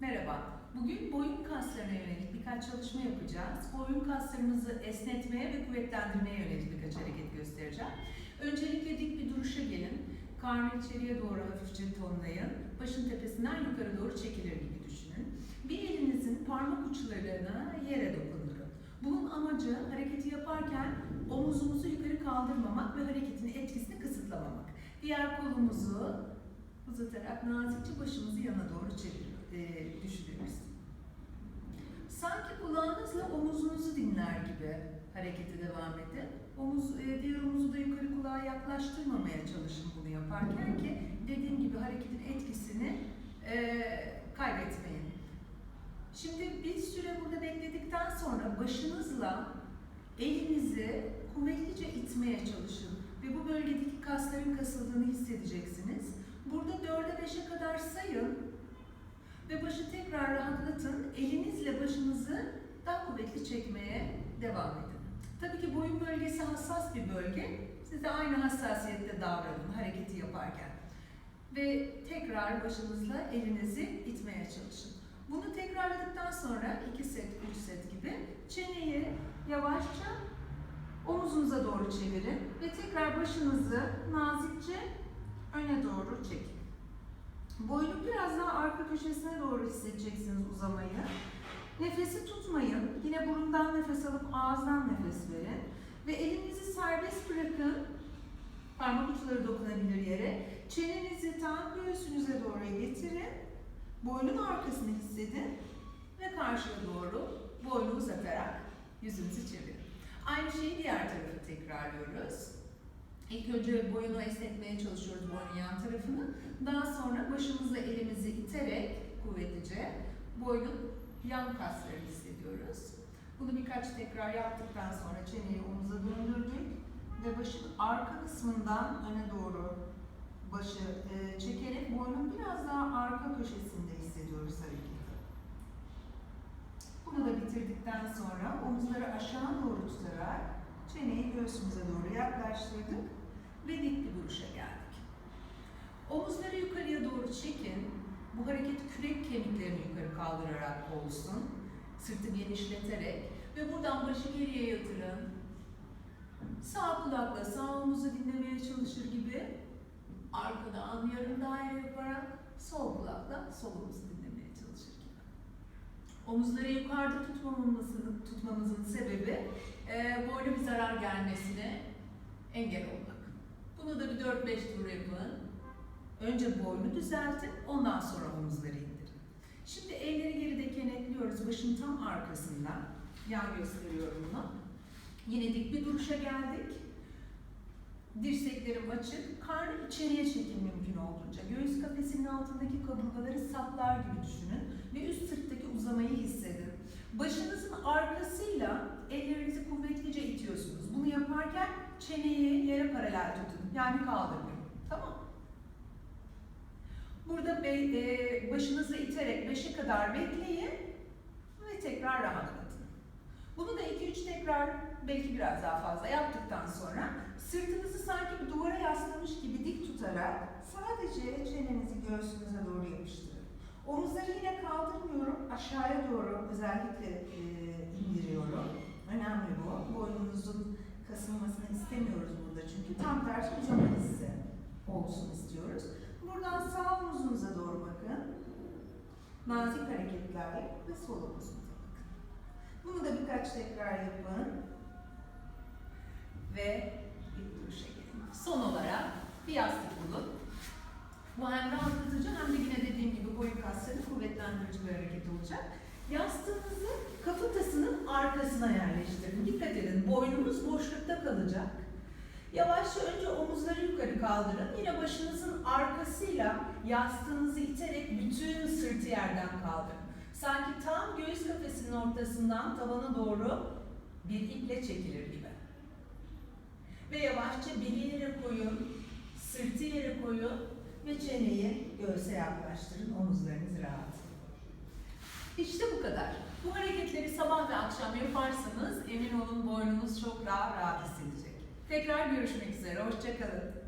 Merhaba. Bugün boyun kaslarına yönelik birkaç çalışma yapacağız. Boyun kaslarımızı esnetmeye ve kuvvetlendirmeye yönelik birkaç hareket göstereceğim. Öncelikle dik bir duruşa gelin. Karnı içeriye doğru hafifçe tonlayın. Başın tepesinden yukarı doğru çekilir gibi düşünün. Bir elinizin parmak uçlarına yere dokundurun. Bunun amacı hareketi yaparken omuzumuzu yukarı kaldırmamak ve hareketin etkisini kısıtlamamak. Diğer kolumuzu uzatarak nazikçe başımızı yana doğru çeviriyor, e, düşünüyoruz. Sanki kulağınızla omuzunuzu dinler gibi harekete devam edin. Omuz, e, diğer omuzu da yukarı kulağa yaklaştırmamaya çalışın bunu yaparken ki dediğim gibi hareketin etkisini e, kaybetmeyin. Şimdi bir süre burada bekledikten sonra başınızla elinizi kuvvetlice itmeye çalışın ve bu bölgedeki kasların kasıldığını hissedeceksiniz. Burada 4'e 5'e kadar sayın ve başı tekrar rahatlatın. Elinizle başınızı daha kuvvetli çekmeye devam edin. Tabii ki boyun bölgesi hassas bir bölge. Siz de aynı hassasiyette davranın hareketi yaparken. Ve tekrar başınızla elinizi itmeye çalışın. Bunu tekrarladıktan sonra 2 set, 3 set gibi çeneyi yavaşça omuzunuza doğru çevirin ve tekrar başınızı nazikçe öne doğru çekin. Boynu biraz daha arka köşesine doğru hissedeceksiniz uzamayı. Nefesi tutmayın. Yine burundan nefes alıp ağızdan nefes verin. Ve elinizi serbest bırakın. Parmak uçları dokunabilir yere. Çenenizi tam göğsünüze doğru getirin. Boynun arkasını hissedin. Ve karşıya doğru boynu uzatarak yüzünüzü çevirin. Aynı şeyi diğer tarafı tekrarlıyoruz. İlk önce boyunu esnetmeye çalışıyoruz boynun yan tarafını. Daha sonra başımızla elimizi iterek kuvvetlice boynun yan kaslarını hissediyoruz. Bunu birkaç tekrar yaptıktan sonra çeneyi omuza döndürdük ve başın arka kısmından öne doğru başı e, çekerek boynun biraz daha arka köşesinde hissediyoruz hareketi. Bunu da bitirdikten sonra omuzları aşağı doğru tutarak çeneyi göğsümüze doğru yaklaştırdık ve dik bir duruşa geldik. Omuzları yukarıya doğru çekin. Bu hareket kürek kemiklerini yukarı kaldırarak olsun. Sırtı genişleterek ve buradan başı geriye yatırın. Sağ kulakla sağ omuzu dinlemeye çalışır gibi arkadan yarım daire yaparak sol kulakla sol omuzu dinlemeye çalışır gibi. Omuzları yukarıda tutmamamızın, tutmamızın sebebi e, boyna bir zarar gelmesine engel olmak. Bunu da bir 4-5 tur yapın. Önce boynu düzeltin, ondan sonra omuzları indirin. Şimdi elleri geride kenetliyoruz, başın tam arkasından. Yan gösteriyorum bunu. Yine dik bir duruşa geldik. Dirseklerim açık, karnı içeriye çekin mümkün olduğunca. Göğüs kafesinin altındaki kaburgaları saplar gibi düşünün ve üst sırttaki uzamayı hissedin. Başınızın arkasıyla ellerinizi kuvvetlice itiyorsunuz. Bunu yaparken çeneyi yere paralel tutun. Yani kaldırmayın. Tamam Burada be, e, başınızı iterek 5'e kadar bekleyin ve tekrar rahatlatın. Bunu da 2-3 tekrar belki biraz daha fazla yaptıktan sonra sırtınızı sanki bir duvara yaslamış gibi dik tutarak sadece çenenizi göğsünüze doğru yapıştırın. Omuzları yine kaldırmıyorum, aşağıya doğru özellikle e, indiriyorum. Önemli bu. Boynunuzun kasılmasını istemiyoruz burada çünkü tam tersi hissi olsun istiyoruz. Buradan sağ omuzunuza doğru bakın. Nazik hareketlerle ve sol omuzunuza bakın. Bunu da birkaç tekrar yapın. Ve bir duruşa gelin. Son olarak bir yastık bulun. Bu hem rahatlatıcı hem de yine dediğim gibi boyun kaslarını kuvvetlendirici bir hareket olacak. Yastığınızı kafatasının arkasına yerleştirin. Dikkat edin boynumuz boşlukta kalacak. Yavaşça önce omuzları yukarı kaldırın. Yine başınızın arkasıyla yastığınızı iterek bütün sırtı yerden kaldırın. Sanki tam göğüs kafesinin ortasından tavana doğru bir iple çekilir gibi. Ve yavaşça beli yere koyun, sırtı yere koyun ve çeneyi göğse yaklaştırın. Omuzlarınız rahat. İşte bu kadar. Bu hareketleri sabah ve akşam yaparsanız emin olun boynunuz çok daha rahat hissedecek. Tekrar görüşmek üzere. Hoşçakalın.